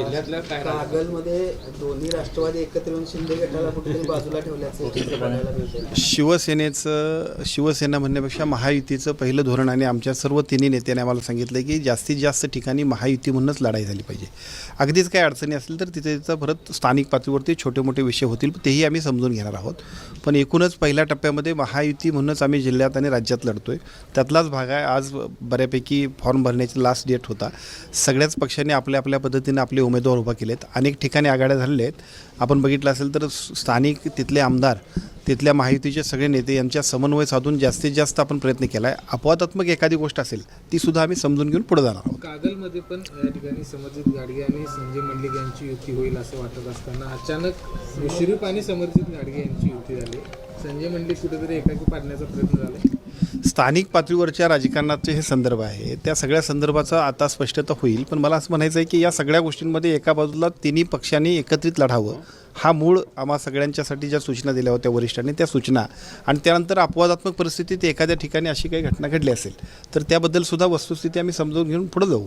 जिल्ह्यातल्या काय कागलमध्ये दोन्ही राष्ट्रवादी एकत्र येऊन शिंदे गटाला कुठेतरी बाजूला ठेवल्याचं चित्र बघायला मिळतंय. शिवसेनेचं शिवसेना म्हणण्यापेक्षा महायुतीचं पहिलं धोरण आणि आमच्या सर्व तिन्ही नेत्यांनी आम्हाला सांगितलं की जास्तीत जास्त ठिकाणी महायुती म्हणूनच लढाई झाली पाहिजे. अगदीच काही अडचणी असतील तर तिथे तिथं परत स्थानिक पातळीवरती छोटे मोठे विषय होतील तेही आम्ही समजून घेणार आहोत. पण एकूणच पहिल्या टप्प्यामध्ये महायुती म्हणूनच आम्ही जिल्ह्यात आणि राज्यात लढतोय. त्यातलाच भाग आहे आज बऱ्यापैकी फॉर्म भरण्याची लास्ट डेट होता. सगळ्याच पक्षांनी आपल्या आपल्या पद्धतीने आपले उमेदवार उभा केलेत. अनेक ठिकाणी आघाड्या झालेल्या आहेत. आपण बघितलं असेल तर स्थानिक तिथले आमदार तिथल्या माहितीचे सगळे नेते यांच्या समन्वय साधून जास्तीत जास्त आपण प्रयत्न केला आहे अपवादात्मक एखादी गोष्ट असेल ती सुद्धा आम्ही समजून घेऊन पुढे जाणार आहोत. कागलमध्ये पण या ठिकाणी समर्जित गाडगे आणि संजय मंडलिक यांची युती होईल असं वाटत असताना अचानक मुश्रीफ आणि समर्जित गाडगे यांची युती झाली. संजय मंडलिक कुठेतरी एकाकी पाडण्याचा प्रयत्न झाला. स्थानिक पातळीवरच्या राजकारणाचे हे संदर्भ आहे. त्या सगळ्या संदर्भाचा आता स्पष्टता होईल. पण मला असं म्हणायचं आहे की या सगळ्या गोष्टींमध्ये एका बाजूला तिन्ही पक्षांनी एकत्रित लढावं. हा मूळ आम्हा सगळ्यांच्यासाठी ज्या सूचना दिल्या होत्या वरिष्ठांनी त्या सूचना. आणि त्यानंतर अपवादात्मक परिस्थितीत एखाद्या ठिकाणी अशी काही घटना घडली असेल तर त्याबद्दल सुद्धा वस्तुस्थिती आम्ही समजून घेऊन पुढे जाऊ.